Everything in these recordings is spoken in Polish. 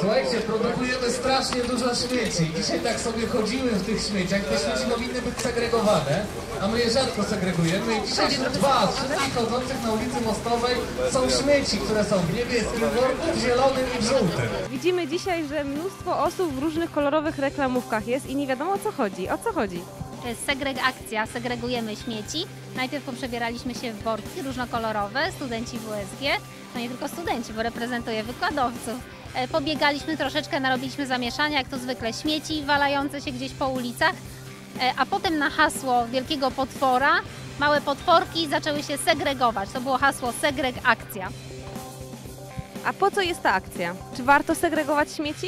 Słuchajcie, produkujemy strasznie dużo śmieci. Dzisiaj tak sobie chodzimy w tych śmieciach. Te śmieci powinny być segregowane, a my je rzadko segregujemy. I dzisiaj wśród Was, wszystkich chodzących na ulicy Mostowej, są śmieci, które są w niebieskim worku, w zielonym i w żółtym. Widzimy dzisiaj, że mnóstwo osób w różnych kolorowych reklamówkach jest i nie wiadomo o co chodzi. O co chodzi? To jest segregacja, segregujemy śmieci. Najpierw poprzebieraliśmy się w worki różnokolorowe, studenci WSG, no nie tylko studenci, bo reprezentuję wykładowców. E, Pobiegaliśmy troszeczkę, narobiliśmy zamieszania, jak to zwykle śmieci walające się gdzieś po ulicach, E, a potem na hasło wielkiego potwora małe potworki zaczęły się segregować. To było hasło segreg akcja. A po co jest ta akcja? Czy warto segregować śmieci?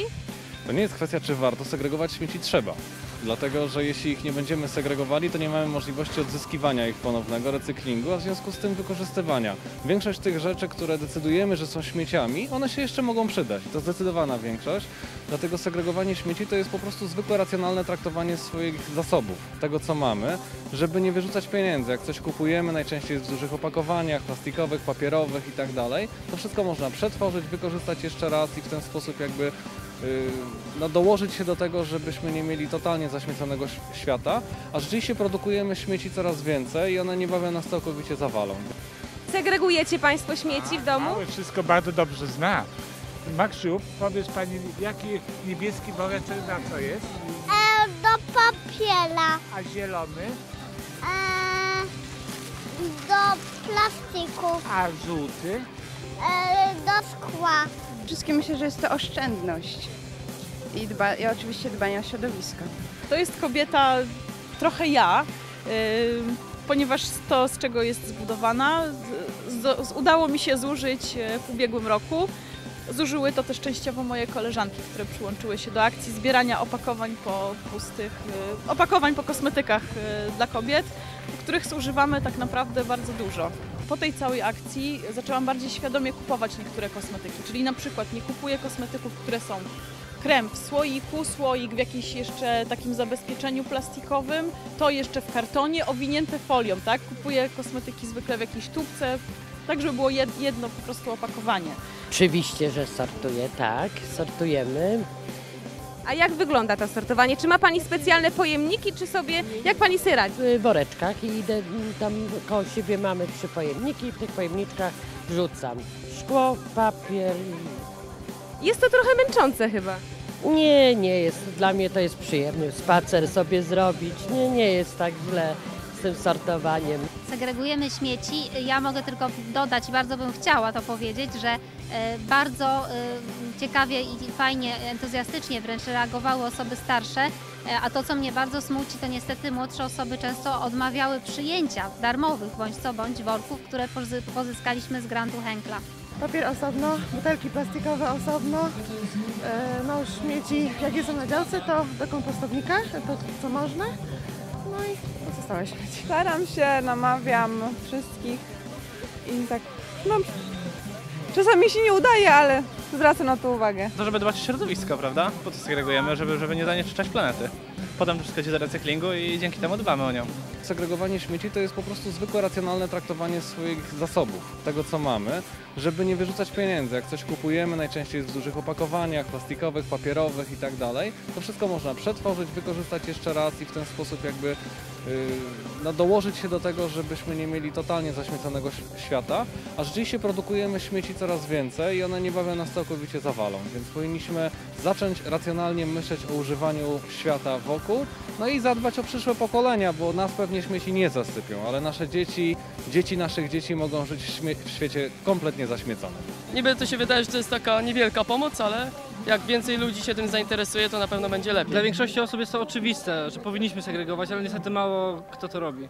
To nie jest kwestia, czy warto segregować śmieci trzeba. Dlatego, że jeśli ich nie będziemy segregowali, to nie mamy możliwości odzyskiwania ich ponownego, recyklingu, a w związku z tym wykorzystywania. Większość tych rzeczy, które decydujemy, że są śmieciami, one się jeszcze mogą przydać. To zdecydowana większość. Dlatego segregowanie śmieci to jest po prostu zwykłe racjonalne traktowanie swoich zasobów, tego co mamy, żeby nie wyrzucać pieniędzy. Jak coś kupujemy, najczęściej jest w dużych opakowaniach, plastikowych, papierowych i tak dalej, to wszystko można przetworzyć, wykorzystać jeszcze raz i w ten sposób jakby no, dołożyć się do tego, żebyśmy nie mieli totalnie zaśmieconego świata, a rzeczywiście produkujemy śmieci coraz więcej i one niebawem nas całkowicie zawalą. Segregujecie Państwo śmieci w domu? Mały wszystko bardzo dobrze zna. Maksiu, powiedz pani, jaki niebieski woreczek na co jest? E, do papiera, A zielony? e, do plastiku, A żółty? e, do szkła. Przede wszystkim myślę, że jest to oszczędność i, dba, i oczywiście dbanie o środowisko. To jest kobieta trochę ja, yy, ponieważ to, z czego jest zbudowana, z, z, udało mi się zużyć e, w ubiegłym roku. Zużyły to też częściowo moje koleżanki, które przyłączyły się do akcji zbierania opakowań po pustych, yy, opakowań po kosmetykach yy, dla kobiet, których zużywamy tak naprawdę bardzo dużo. Po tej całej akcji zaczęłam bardziej świadomie kupować niektóre kosmetyki, czyli na przykład nie kupuję kosmetyków, które są krem w słoiku, słoik w jakimś jeszcze takim zabezpieczeniu plastikowym, to jeszcze w kartonie owinięte folią, tak? Kupuję kosmetyki zwykle w jakiejś tubce, tak żeby było jed- jedno po prostu opakowanie. Oczywiście, że sortuję, tak, sortujemy. A jak wygląda to sortowanie? Czy ma Pani specjalne pojemniki, czy sobie, jak Pani sobie radzi? W woreczkach i idę, mm, tam koło siebie mamy trzy pojemniki i w tych pojemniczkach wrzucam szkło, papier. Jest to trochę męczące chyba. Nie, nie jest, dla mnie to jest przyjemny spacer sobie zrobić. Nie, nie jest tak źle z tym sortowaniem. Segregujemy śmieci. Ja mogę tylko dodać, bardzo bym chciała to powiedzieć, że bardzo e, ciekawie i fajnie, entuzjastycznie wręcz reagowały osoby starsze, e, a to, co mnie bardzo smuci, to niestety młodsze osoby często odmawiały przyjęcia darmowych bądź co bądź worków, które pozy- pozyskaliśmy z grantu Henkla. Papier osobno, butelki plastikowe osobno, e, no śmieci jakie są na działce to do kompostownika, to co można. No i pozostałe śmieci. Staram się, namawiam wszystkich i tak, no, czasami się nie udaje, ale zwracam na to uwagę. To, żeby dbać o środowisko, prawda? Po to segregujemy, żeby, żeby nie zanieczyszczać planety. Potem wszystko do recyklingu i dzięki temu dbamy o nią. Segregowanie śmieci to jest po prostu zwykłe racjonalne traktowanie swoich zasobów, tego co mamy, żeby nie wyrzucać pieniędzy. Jak coś kupujemy, najczęściej jest w dużych opakowaniach, plastikowych, papierowych i tak dalej, to wszystko można przetworzyć, wykorzystać jeszcze raz i w ten sposób jakby yy, no, dołożyć się do tego, żebyśmy nie mieli totalnie zaśmieconego świata, a rzeczywiście produkujemy śmieci coraz więcej i one niebawem nas całkowicie zawalą, więc powinniśmy zacząć racjonalnie myśleć o używaniu świata wokół, no i zadbać o przyszłe pokolenia, bo nas pewnie śmieci nie zasypią, ale nasze dzieci, dzieci naszych dzieci mogą żyć w, śmie- w świecie kompletnie zaśmieconym. Niby to się wydaje, że to jest taka niewielka pomoc, ale jak więcej ludzi się tym zainteresuje, to na pewno będzie lepiej. Dla większości osób jest to oczywiste, że powinniśmy segregować, ale niestety mało kto to robi.